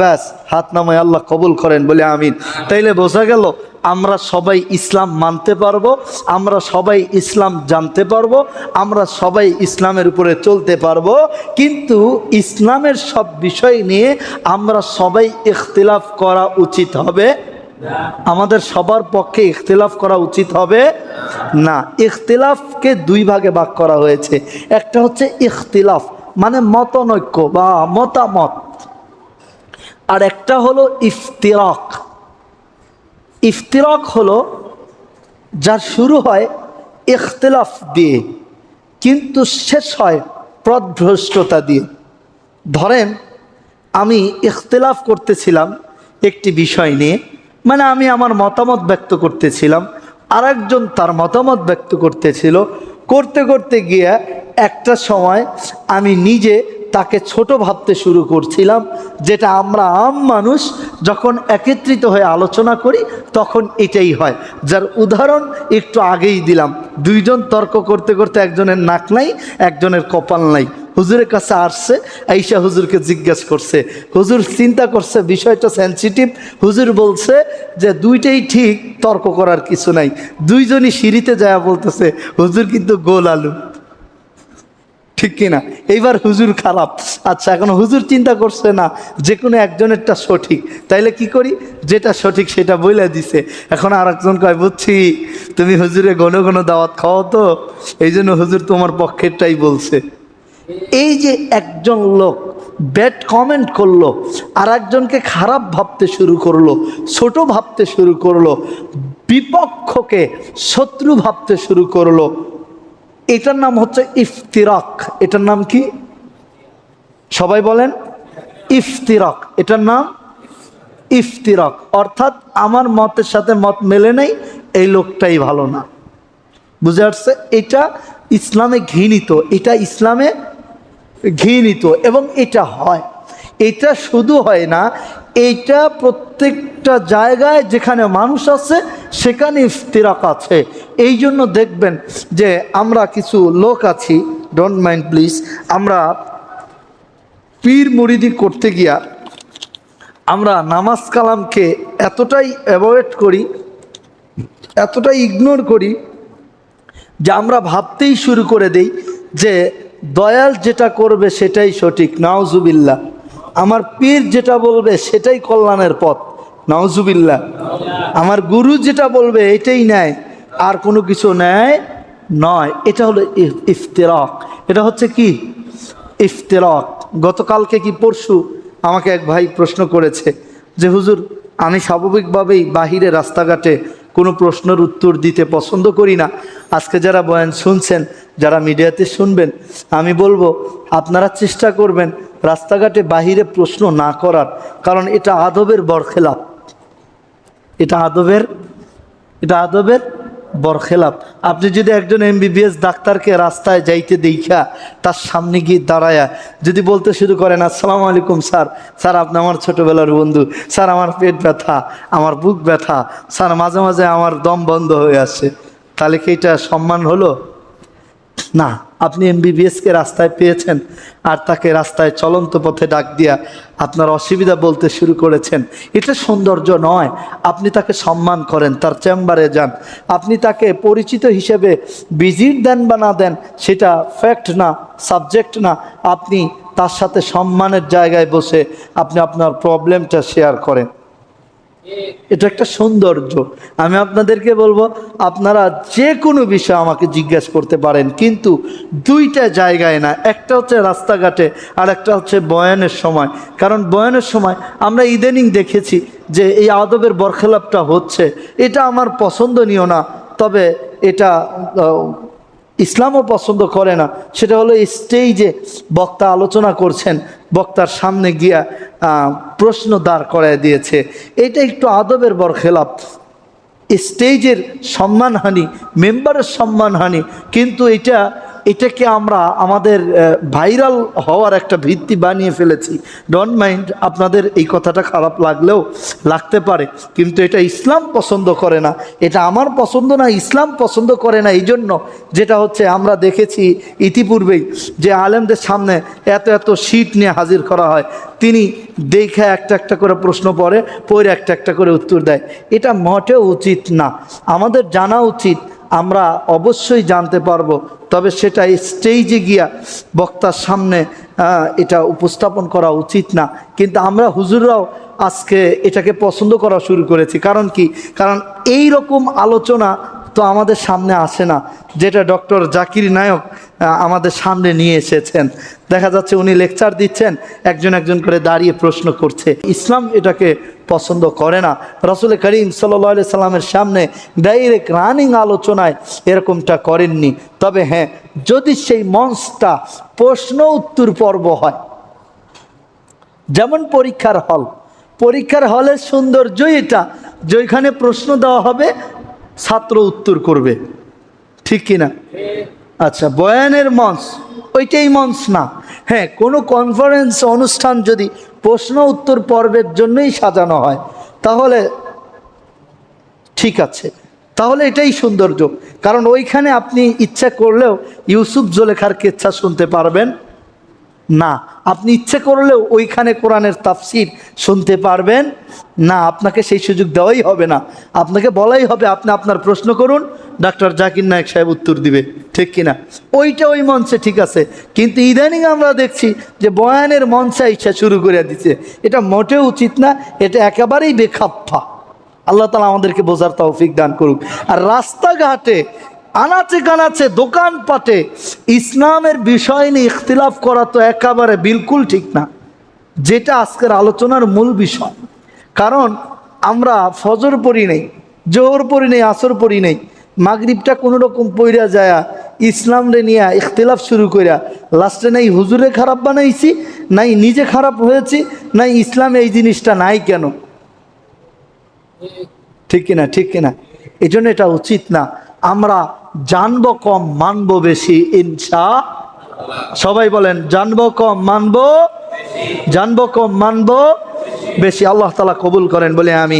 ব্যাস হাত নামায় আল্লাহ কবুল করেন, বলে আমিন। তাইলে বোঝা গেল, আমরা সবাই ইসলাম মানতে পারব, আমরা সবাই ইসলাম জানতে পারব, আমরা সবাই ইসলামের উপরে চলতে পারব, কিন্তু ইসলামের সব বিষয় নিয়ে আমরা সবাই ইখতিলাফ করা উচিত হবে? আমাদের সবার পক্ষে ইখতিলাফ করা উচিত হবে? না, ইখতিলাফকে দুই ভাগে ভাগ করা হয়েছে। একটা হচ্ছে ইখতিলাফ মানে মতনৈক্য বা মতামত। আর একটা হলো ইফতিরাক। ইফতিরাক হলো যার শুরু হয় ইখতিলাফ দিয়ে, কিন্তু শেষ হয় প্রদভ্রষ্টতা দিয়ে। ধরেন, আমি ইখতিলাফ করতেছিলাম একটি বিষয় নিয়ে মানে আমি আমার মতামত ব্যক্ত করতেছিলাম আর একজন তার মতামত ব্যক্ত করতেছিল, করতে করতে গিয়ে একটা সময় আমি নিজে তাকে ছোট ভাবতে শুরু করছিলাম, যেটা আমরা আম মানুষ যখন একত্রিত হয়ে আলোচনা করি, তখন এটাই হয়। যার উদাহরণ একটু আগেই দিলাম। দুইজন তর্ক করতে করতে একজনের নাক নাই, একজনের কপাল নাই। হুজুরের কাছে আসছে, আইসা হুজুরকে জিজ্ঞেস করছে। হুজুর চিন্তা করছে, বিষয়টা সেন্সিটিভ হুজুর বলছে যে, দুইটাই ঠিক, তর্ক করার কিছু নাই। দুইজনই সিঁড়িতে যায় বলতেছে, হুজুর কিন্তু গোল আলু। ঠিক কিনা? এইবার হুজুর খারাপ। আচ্ছা এখন হুজুর চিন্তা করছে না যে কোনো একজনেরটা সঠিক। তাইলে কি করি? যেটা সঠিক সেটা বইলে দিছে। এখন আর একজন কয়, বুঝছি, তুমি হুজুরে ঘন ঘন দাওয়াত খাও তো এই জন্য হুজুর তোমার পক্ষেরটাই বলছে। এই যে একজন লোক ব্যাড কমেন্ট করল আর একজনকে খারাপ ভাবতে শুরু করল, ছোট ভাবতে শুরু করল, বিপক্ষকে শত্রু ভাবতে শুরু করল এটার নাম হচ্ছে ইফতিরাক। এটার নাম কি? সবাই বলেন, ইফতিরাক। এটার নাম ইফতিরাক। অর্থাৎ আমার মতের সাথে মত মেলে নেই, এই লোকটাই ভালো না। বুঝে আসছে? এটা ইসলামে ঘৃণিত, এটা ইসলামে ঘৃণিত, এবং এটা হয়। এটা শুধু হয় না, এটা প্রত্যেকটা জায়গায় যেখানে মানুষ আছে সেখানে ইফতিরাক আছে। এই জন্য দেখবেন যে আমরা কিছু লোক আছি ডোন্ট মাইন্ড প্লিজ আমরা পীর মুরিদি করতে গিয়া আমরা নামাজ কালামকে এতটাই অ্যাভয়েড করি, এতটাই ইগনোর করি, যে আমরা ভাবতেই শুরু করে দেই যে দয়াল যেটা করবে সেটাই সঠিক নাওজুবিল্লা আমার পীর যেটা বলবে সেটাই কল্যাণের পথ। নাওজুবিল্লা আমার গুরু যেটা বলবে এটাই নেয় আর কোনো কিছু নেয় নয়। এটা হলো ইফ- ইফতিরাক। এটা হচ্ছে কি? ইফতেরক। গতকালকে কি পরশু আমাকে এক ভাই প্রশ্ন করেছে যে, হুজুর, আমি স্বাভাবিকভাবেই বাহিরে রাস্তাঘাটে কোনো প্রশ্নের উত্তর দিতে পছন্দ করি না। আজকে যারা বয়ান শুনছেন, যারা মিডিয়াতে শুনবেন, আমি বলব, আপনারা চেষ্টা করবেন রাস্তাঘাটে বাহিরে প্রশ্ন না করার, কারণ এটা আদবের বরখেলাপ। এটা আদবের এটা আদবের বরখেলাপ আপনি যদি একজন এমবিবিএস ডাক্তারকে রাস্তায় যাইতে দেখা তার সামনে গিয়ে দাঁড়ায়া, যদি বলতে শুরু করেন, আসসালামু আলাইকুম স্যার স্যার আপনি আমার ছোটোবেলার বন্ধু, স্যার আমার পেট ব্যথা, আমার বুক ব্যথা, স্যার মাঝে মাঝে আমার দম বন্ধ হয়ে আসছে তাহলে কি এটা সম্মান হলো? না, আপনি এমবিবিএসকে রাস্তায় পেয়েছেন আর তাকে রাস্তায় চলন্ত পথে ডাক দিয়া আপনার অসুবিধা বলতে শুরু করেছেন। এটা সৌন্দর্য নয়। আপনি তাকে সম্মান করেন, তার চেম্বারে যান। আপনি তাকে পরিচিত হিসেবে ভিজিট দেন বা না দেন, সেটা ফ্যাক্ট না সাবজেক্ট না। আপনি তার সাথে সম্মানের জায়গায় বসে আপনি আপনার প্রবলেমটা শেয়ার করেন। এটা একটা সৌন্দর্য। আমি আপনাদেরকে বলব, আপনারা যে কোনো বিষয় আমাকে জিজ্ঞাসা করতে পারেন, কিন্তু দুইটা জায়গায় না, একটা হচ্ছে রাস্তাঘাটে আর একটা হচ্ছে বয়ানের সময়। কারণ বয়ানের সময় আমরা ইদানিং দেখেছি যে এই আদবের বরখেলাপটা হচ্ছে। এটা আমার পছন্দনীয় না, তবে এটা ইসলামও পছন্দ করে না। সেটা হলো স্টেজে বক্তা আলোচনা করছেন, বক্তার সামনে গিয়া প্রশ্ন দাঁড় করায় দিয়েছে। এটা একটু আদবের বরখেলাপ। স্টেজের সম্মানহানি মেম্বারের সম্মানহানি, কিন্তু এটা এটাকে আমরা আমাদের ভাইরাল হওয়ার একটা ভিত্তি বানিয়ে ফেলেছি। ডোন্ট মাইন্ড আপনাদের এই কথাটা খারাপ লাগলেও লাগতে পারে। কিন্তু এটা ইসলাম পছন্দ করে না। এটা আমার পছন্দ না, ইসলাম পছন্দ করে না এই জন্য যেটা হচ্ছে আমরা দেখেছি ইতিপূর্বেই যে আলেমদের সামনে এত এত শীত নিয়ে হাজির করা হয়। তিনি দেখে একটা একটা করে প্রশ্ন পড়ে পরে একটা একটা করে উত্তর দেয়। এটা মোটেও উচিত না। আমাদের জানা উচিত, আমরা অবশ্যই জানতে পারব তবে সেটা স্টেজে গিয়া বক্তার সামনে এটা উপস্থাপন করা উচিত না। কিন্তু আমরা হুজুররাও আজকে এটাকে পছন্দ করা শুরু করেছি। কারণ কি? কারণ এই রকম আলোচনা তো আমাদের সামনে আসে না, যেটা ডক্টর জাকির নায়ক আমাদের সামনে নিয়ে এসেছেন। দেখা যাচ্ছে উনি লেকচার দিচ্ছেন, একজন একজন করে দাঁড়িয়ে প্রশ্ন করছে। ইসলাম এটাকে পছন্দ করে না। রসুল করিম সাল্লি সাল্লামের সামনে ডাইরেক্ট রানিং আলোচনায় এরকমটা করেননি। তবে হ্যাঁ যদি সেই মঞ্চটা প্রশ্ন উত্তর পর্ব হয়, যেমন পরীক্ষার হল, পরীক্ষার হলের সৌন্দর্যই এটা, যেখানে প্রশ্ন দেওয়া হবে ছাত্র উত্তর করবে। ঠিক কিনা? আচ্ছা বয়ানের মঞ্চ, ওইটাই মঞ্চ না। হ্যাঁ কোনো কনফারেন্স অনুষ্ঠান যদি প্রশ্ন উত্তর পর্বের জন্যই সাজানো হয়, তাহলে ঠিক আছে। তাহলে এটাই সৌন্দর্য। কারণ ওইখানে আপনি ইচ্ছা করলেও ইউসুফ জোলেখার কেচ্ছা শুনতে পারবেন। না, আপনি ইচ্ছে করলেও ওইখানে কোরআনের তাফসির শুনতে পারবেন। না, আপনাকে সেই সুযোগ দেওয়াই হবে না। আপনাকে বলাই হবে, আপনি আপনার প্রশ্ন করুন, ডাক্তার জাকির নায়ক সাহেব উত্তর দিবে। ঠিক কিনা? ওইটা ওই মঞ্চে ঠিক আছে। কিন্তু ইদানিং আমরা দেখছি যে বয়ানের মঞ্চে ইচ্ছা শুরু করে দিচ্ছে এটা মোটেও উচিত না, এটা একেবারেই বেখাপ্পা। আল্লাহ তালা আমাদেরকে বোঝার তৌফিক দান করুক। আর রাস্তাঘাটে আনাচে কানাচে দোকানপাটে ইসলামের বিষয় নিয়ে ইখতিলাফ করা তো একেবারে বিলকুল ঠিক না। যেটা আজকের আলোচনার মূল বিষয়। কারণ আমরা ফজর পড়ি নেই, জোহর পড়ি নেই, আসর পড়ি নেই, মাগরিবটা কোনো রকম পইরা যায় ইসলাম রে নিয়ে ইখতিলাফ শুরু করিয়া লাস্টে নাই হুজুরে খারাপ বানাইছি, নাই নিজে খারাপ হয়েছি, নাই ইসলাম এই জিনিসটা নাই কেন? ঠিক কিনা ঠিক কিনা? এই জন্য এটা উচিত না। আমরা জানব কম মানব বেশি ইনসা সবাই বলেন, জানব কম মানব জানব কম মানব বেশি। আল্লাহ তালা কবুল করেন, বলে আমি